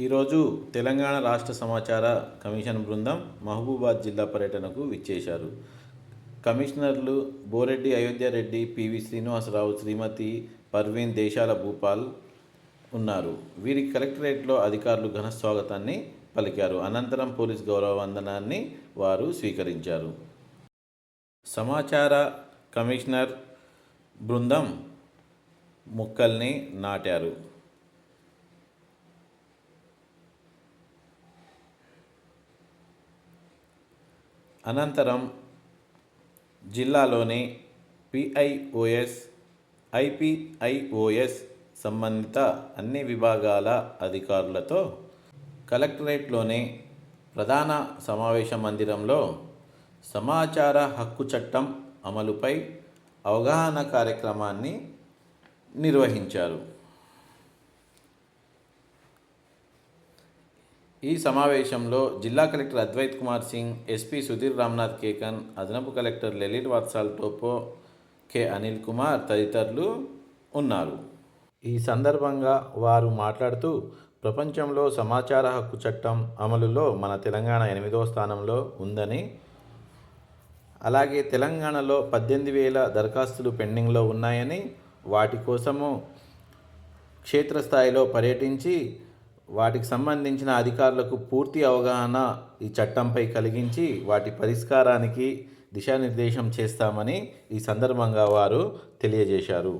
ఈరోజు తెలంగాణ రాష్ట్ర సమాచార కమిషన్ బృందం మహబూబాద్ జిల్లా పర్యటనకు విచ్చేశారు. కమిషనర్లు బోరెడ్డి అయోధ్యారెడ్డి పివి శ్రీనివాసరావు శ్రీమతి పర్వీన్ దేశాల భూపాల్ ఉన్నారు. వీరికి కలెక్టరేట్లో అధికారులు ఘన స్వాగతాన్ని పలికారు. అనంతరం పోలీస్ గౌరవ వందనాన్ని వారు స్వీకరించారు. సమాచార కమిషనర్ బృందం మొక్కల్ని నాటారు. అనంతరం జిల్లాలోని పిఐఓఎస్ ఐపిఐఓఎస్ సంబంధిత అన్ని విభాగాల అధికారులతో కలెక్టరేట్లోని ప్రధాన సమావేశ మందిరంలో సమాచార హక్కు చట్టం అమలుపై అవగాహన కార్యక్రమాన్ని నిర్వహించారు. ఈ సమావేశంలో జిల్లా కలెక్టర్ అద్వైత్ కుమార్ సింగ్ ఎస్పీ సుధీర్ రామ్నాథ్ కేకన్ అదనపు కలెక్టర్ లలిత్ వాత్సాల్ టోపో కె అనిల్ కుమార్ తదితరులు ఉన్నారు. ఈ సందర్భంగా వారు మాట్లాడుతూ ప్రపంచంలో సమాచార హక్కు చట్టం అమలులో మన తెలంగాణ ఎనిమిదో స్థానంలో ఉందని అలాగే తెలంగాణలో పద్దెనిమిది వేల దరఖాస్తులు పెండింగ్లో ఉన్నాయని వాటి కోసము క్షేత్రస్థాయిలో పర్యటించి వాటికి సంబంధించిన అధికారులకు పూర్తి అవగాహన ఈ చట్టంపై కలిగించి వాటి పరిష్కారానికి దిశానిర్దేశం చేస్తామని ఈ సందర్భంగా వారు తెలియజేశారు.